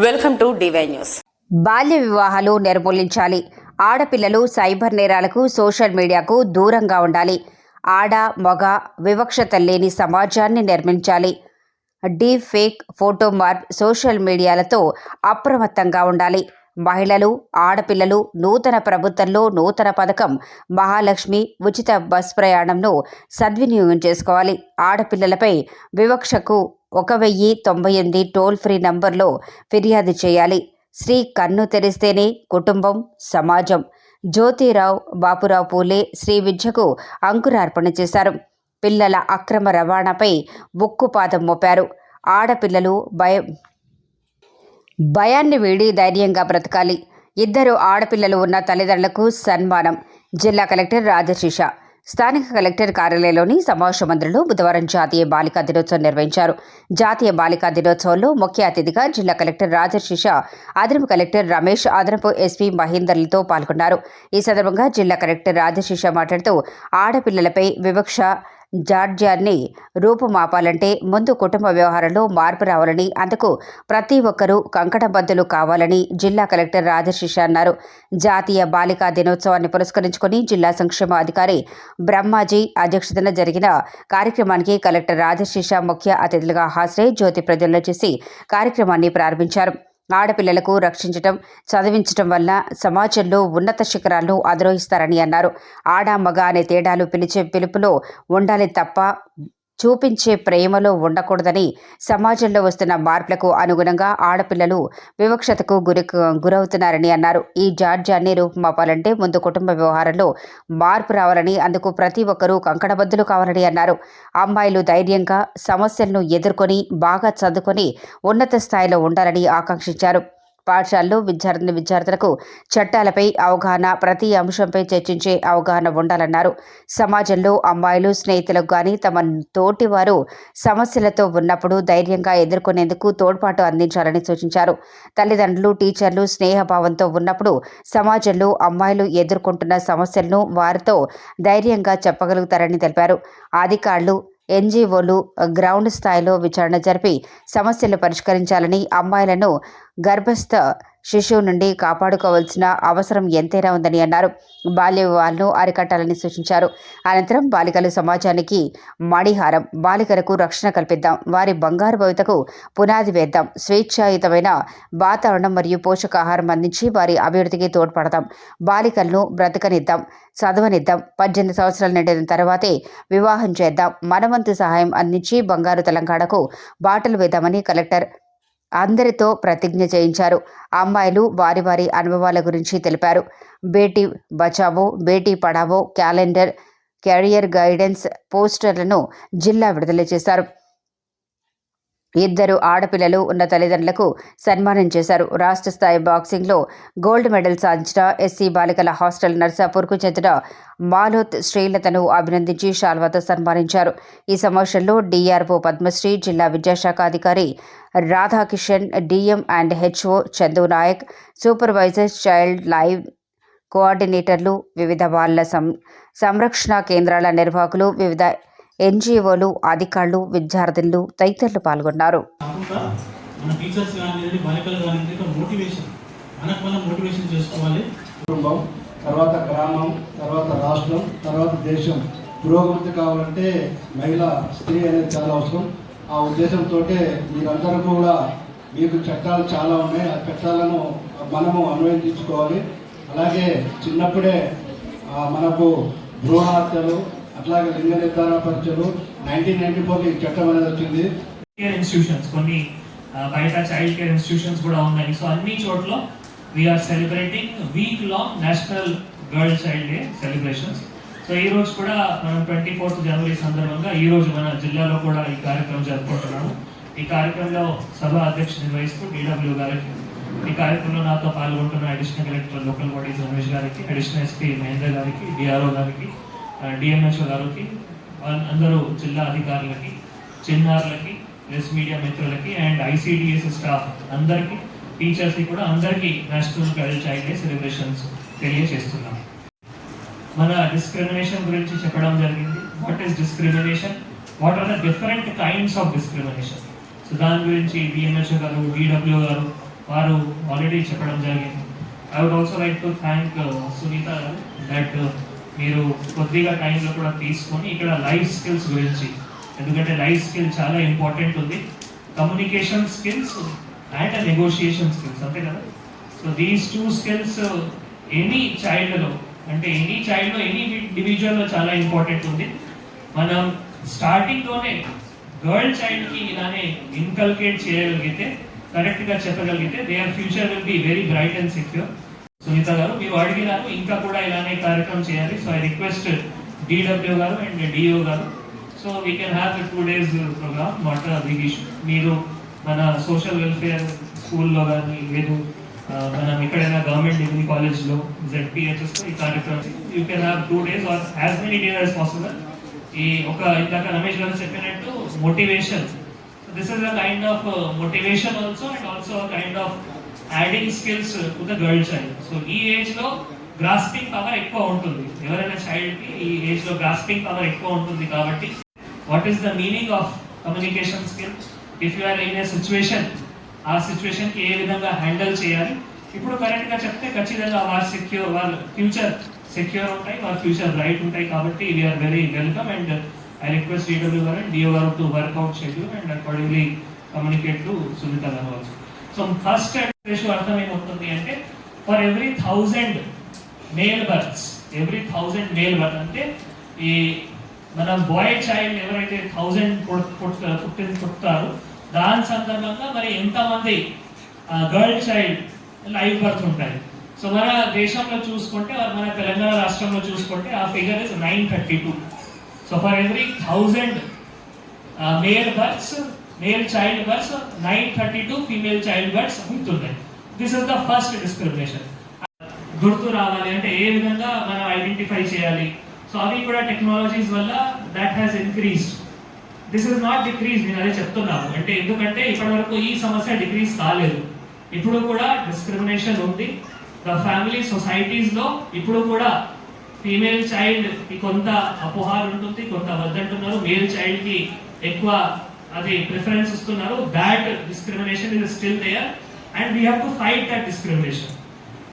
Welcome to DY news. బాల్య వివాహాలు నిర్మూలించాలి. ఆడపిల్లలు సైబర్ నేరాలకు సోషల్ మీడియాకు దూరంగా ఉండాలి. ఆడ మగ వివక్షత లేని సమాజాన్ని నిర్మించాలి. Deepfake photo morph social మీడియాలతో అప్రమత్తంగా ఉండాలి. మహిళలు ఆడపిల్లలు నూతన ప్రభుత్వంలో నూతన పథకం మహాలక్ష్మి ఉచిత బస్ ప్రయాణంను సద్వినియోగం చేసుకోవాలి. ఆడపిల్లలపై వివక్షకు ఒక వెయ్యి తొంభై ఎనిమిది టోల్ ఫ్రీ నంబర్లో ఫిర్యాదు చేయాలి. శ్రీ కన్ను తెరిస్తేనే కుటుంబం సమాజం. జ్యోతిరావు బాపురావు పూలే శ్రీ విద్యకు అంకురార్పణ చేశారు. పిల్లల అక్రమ రవాణాపై ఉక్కుపాదం మోపారు. ఆడపిల్లలు భయం భయాన్ని వీడి ధైర్యంగా బ్రతకాలి. ఇద్దరు ఆడపిల్లలు ఉన్న తల్లిదండ్రులకు సన్మానం. జిల్లా కలెక్టర్ రాజశిష. స్థానిక కలెక్టర్ కార్యాలయంలోని సమావేశ మందిరంలో బుధవారం జాతీయ బాలికా దినోత్సవం నిర్వహించారు. జాతీయ బాలికా దినోత్సవంలో ముఖ్య అతిథిగా జిల్లా కలెక్టర్ రాజశిష అదనపు కలెక్టర్ రమేష్ అదనపు ఎస్పీ మహేందర్లతో పాల్గొన్నారు. ఈ సందర్భంగా జిల్లా కలెక్టర్ రాజశిష మాట్లాడుతూ ఆడపిల్లలపై వివక్ష జాడ్యాన్ని రూపుమాపాలంటే ముందు కుటుంబ వ్యవహారంలో మార్పు రావాలని అందుకు ప్రతి ఒక్కరూ కంకణబద్దులు కావాలని జిల్లా కలెక్టర్ రాజశిష అన్నారు. జాతీయ బాలికా దినోత్సవాన్ని పురస్కరించుకుని జిల్లా సంక్షేమ అధికారి బ్రహ్మాజీ అధ్యక్షతన జరిగిన కార్యక్రమానికి కలెక్టర్ రాజశిష ముఖ్య అతిథులుగా హాజరై జ్యోతి ప్రజ్వలన చేసి కార్యక్రమాన్ని ప్రారంభించారు. ఆడపిల్లలకు రక్షించటం చదివించటం వల్ల సమాజంలో ఉన్నత శిఖరాలను అధిరోహిస్తారని అన్నారు. ఆడ మగ అనే తేడాలు పిలిచే పిలుపులో ఉండాలి తప్ప చూపించే ప్రేమలో ఉండకూడదని సమాజంలో వస్తున్న మార్పులకు అనుగుణంగా ఆడపిల్లలు వివక్షతకు గురి గురవుతున్నారని అన్నారు. ఈ జాడ్యాన్ని రూపుమాపాలంటే ముందు కుటుంబ వ్యవహారంలో మార్పు రావాలని అందుకు ప్రతి ఒక్కరూ కంకణబద్దులు కావాలని అన్నారు. అమ్మాయిలు ధైర్యంగా సమస్యలను ఎదుర్కొని బాగా చదువుకొని ఉన్నత స్థాయిలో ఉండాలని ఆకాంక్షించారు. పాఠశాలలో విద్యార్థిని విద్యార్థులకు చట్టాలపై అవగాహన ప్రతి అంశంపై చర్చించే అవగాహన ఉండాలన్నారు. సమాజంలో అమ్మాయిలు స్నేహితులకు కానీ తమ తోటి వారు సమస్యలతో ఉన్నప్పుడు ధైర్యంగా ఎదుర్కొనేందుకు తోడ్పాటు అందించాలని సూచించారు. తల్లిదండ్రులు టీచర్లు స్నేహభావంతో ఉన్నప్పుడు సమాజంలో అమ్మాయిలు ఎదుర్కొంటున్న సమస్యలను వారితో ధైర్యంగా చెప్పగలుగుతారని తెలిపారు. అధికారులు ఎన్జీఓలు గ్రౌండ్ స్థాయిలో విచారణ జరిపి సమస్యలు పరిష్కరించాలని అమ్మాయిలను గర్భస్థ శిశువు నుండి కాపాడుకోవాల్సిన అవసరం ఎంతైనా ఉందని అన్నారు. బాల్య వివాహాలను అరికట్టాలని సూచించారు. అనంతరం బాలికలు సమాజానికి మణిహారం బాలికలకు రక్షణ కల్పిద్దాం వారి బంగారు భవితకు పునాది వేద్దాం స్వేచ్ఛాయుతమైన వాతావరణం మరియు పోషకాహారం అందించి వారి అభివృద్ధికి తోడ్పడదాం బాలికలను బ్రతకనిద్దాం చదవనిద్దాం పద్దెనిమిది సంవత్సరాలు నిండిన తర్వాతే వివాహం చేద్దాం మనవంతు సహాయం అందించి బంగారు తెలంగాణకు బాటలు వేద్దామని కలెక్టర్ అందరితో ప్రతిజ్ఞ చేయించారు. అమ్మాయిలు వారి వారి అనుభవాల గురించి తెలిపారు. Beti Bachao Beti Padhao calendar career guidance పోస్టర్లను జిల్లా విడుదల చేశారు. ఇద్దరు ఆడపిల్లలు ఉన్న తల్లిదండ్రులకు సన్మానం చేశారు. రాష్ట్ర స్థాయి బాక్సింగ్లో గోల్డ్ మెడల్ సాధించిన ఎస్సీ బాలికల హాస్టల్ నర్సాపూర్కు చెందిన మాలోత్ శ్రీలతను అభినందించి షాల్వాతో సన్మానించారు. ఈ సమావేశంలో డిఆర్ఓ పద్మశ్రీ జిల్లా విద్యాశాఖ అధికారి Radhakishan DM and HO Chandu Naik supervisor child line కోఆర్డినేటర్లు వివిధ బాలల సం సంరక్షణ కేంద్రాల నిర్వాహకులు వివిధ ఎన్జిఓలు అధికారులు విద్యార్థులు తదితరులు పాల్గొన్నారు. కాకుండా మన టీచర్స్ కానివ్వండి బాలికలు కానివ్వండి మోటివేషన్ మనకు మనం మోటివేషన్ చేసుకోవాలి. కుటుంబం తర్వాత గ్రామం తర్వాత రాష్ట్రం తర్వాత దేశం. పురోగతి కావాలంటే మహిళ స్త్రీ అనేది చాలా అవసరం. ఆ ఉద్దేశంతో మీరందరూ కూడా మీకు చట్టాలు చాలా ఉన్నాయి. ఆ చట్టాలను మనము అన్వయించుకోవాలి. అలాగే చిన్నప్పుడే ఆ, మనకు భ్రూణ హత్యలు అట్లాగే లింగ నిర్ధారణ పరీక్షలు నైన్టీన్ నైన్టీ ఫోర్ ఈ చట్టం అనేది వచ్చింది. కేర్ ఇన్స్టిట్యూషన్స్ కొన్ని బయట చైల్డ్ కేర్ ఇన్స్టిట్యూషన్స్ కూడా ఉన్నాయి. సో అన్ని చోట్ల we're celebrating week long national girl child day celebrations so ఈ రోజు కూడా మనం ట్వంటీ ఫోర్త్ జనవరి సందర్భంగా ఈ రోజు మన జిల్లాలో కూడా ఈ కార్యక్రమం జరుపుకుంటున్నాము. ఈ కార్యక్రమంలో సభ అధ్యక్ష నిర్వహిస్తూ డిడబ్ల్యూ గారికి ఈ కార్యక్రమంలో నాతో పాల్గొంటున్న additional collector local bodies Ramesh గారికి అడిషనల్ ఎస్పీ మహేంద్ర గారికి డిఆర్ఓ గారికి డిఎంహెచ్ఓ గారికి అందరూ జిల్లా అధికారులకి చిన్నారులకి ప్రెస్ మీడియా మిత్రులకి అండ్ ఐసిడిఎస్ స్టాఫ్ అందరికీ టీచర్స్కి కూడా అందరికీ national girl child day celebrations తెలియజేస్తున్నాం. మన డిస్క్రిమినేషన్ గురించి చెప్పడం జరిగింది. What is discrimination what are the different kinds of discrimination so దాని గురించి డిఎంహెచ్ఓ గారు డిడబ్ల్యూ గారు వారు ఆల్రెడీ చెప్పడం జరిగింది. I would also like to thank Sunitha that మీరు కొద్దిగా టైంలో కూడా తీసుకొని ఇక్కడ లైఫ్ స్కిల్స్ గురించి ఎందుకంటే లైఫ్ స్కిల్ చాలా ఇంపార్టెంట్ ఉంది. Communication skills and negotiation skills అంతే కదా? So these two skills any చైల్డ్లో అంటే ఎనీ చైల్డ్లో ఎనీ ఇండివిజువల్లో చాలా ఇంపార్టెంట్ ఉంది. మనం స్టార్టింగ్లోనే గర్ల్ చైల్డ్కి ఇలానే ఇన్కల్కేట్ చేయగలిగితే కరెక్ట్గా చెప్పగలిగితే their future will be very bright and secure Sunitha గారు మీరు అడిగినారు ఇంకా కూడా ఇలానే కార్యక్రమం చేయాలి. సో ఐ రిక్వెస్ట్ డిడబ్ల్యూ గారు అండ్ డిఓ గారు. So we can have two days programme not big మీరు మన సోషల్ వెల్ఫేర్ స్కూల్లో కానీ లేదు మనం ఎక్కడైనా గవర్నమెంట్ డిగ్రీ కాలేజ్లో జెడ్పిహెచ్ఎస్ ఈ కార్యక్రమం you can have two days or as many days as possible ఈ ఒక ఇందాక రమేష్ గారు చెప్పినట్టు motivation this is a kind of motivation also and also kind of adding skills to girl child so ఈ ఏజ్లో గ్రాస్పింగ్ పవర్ ఎక్కువ ఉంటుంది. ఎవరైనా చైల్డ్కి ఈ ఏజ్లో గ్రాస్పింగ్ పవర్ ఎక్కువ ఉంటుంది కాబట్టి what is the meaning of communication skill if you are in a situation ఆ సిచ్యువేషన్కి ఏ విధంగా హ్యాండిల్ చేయాలి? ఇప్పుడు కరెక్ట్గా చెప్తే ఖచ్చితంగా వారు సెక్యూర్ వాళ్ళ ఫ్యూచర్ సెక్యూర్ ఉంటాయి వాళ్ళ ఫ్యూచర్ బ్రైట్ ఉంటాయి కాబట్టి we're very welcome and I request EW గారు అండ్ డిఓ గారు to work out schedule and accordingly communicate to Sunitha గారు సో ఫస్ట్ రేషియో అర్థం ఏమవుతుంది అంటే for every thousand male births every thousand male birth అంటే ఈ మన బాయ్ చైల్డ్ ఎవరైతే థౌజండ్ పుట్టిన పుట్టారో దాని సందర్భంగా మరి ఎంతమంది గర్ల్ చైల్డ్ లైవ్ బర్త్ ఉంటాయి. సో మన దేశంలో చూసుకుంటే మన తెలంగాణ రాష్ట్రంలో చూసుకుంటే ఆ figure is nine thirty two so for every thousand male births male child births nine thirty two female child births ఉంటున్నాయి this is the first discrimination గుర్తు రావాలి అంటే ఏ విధంగా మనం ఐడెంటిఫై చేయాలి? సో అవి కూడా టెక్నాలజీస్ వల్ల that has increased this is not decrease నేను అదే చెప్తున్నాను. అంటే ఎందుకంటే ఇప్పటి వరకు ఈ సమస్య డిక్రీజ్ కాలేదు. ఇప్పుడు కూడా డిస్క్రిమినేషన్ ఉంది. ద ఫ్యామిలీ సొసైటీస్లో ఇప్పుడు కూడా ఫీమేల్ చైల్డ్కి కొంత అపోహాలు ఉంటుంది కొంత వద్దంటున్నారు. మేల్ చైల్డ్కి ఎక్కువ అది ప్రిఫరెన్స్ ఇస్తున్నారు that discrimination is still there and we have to fight that discrimination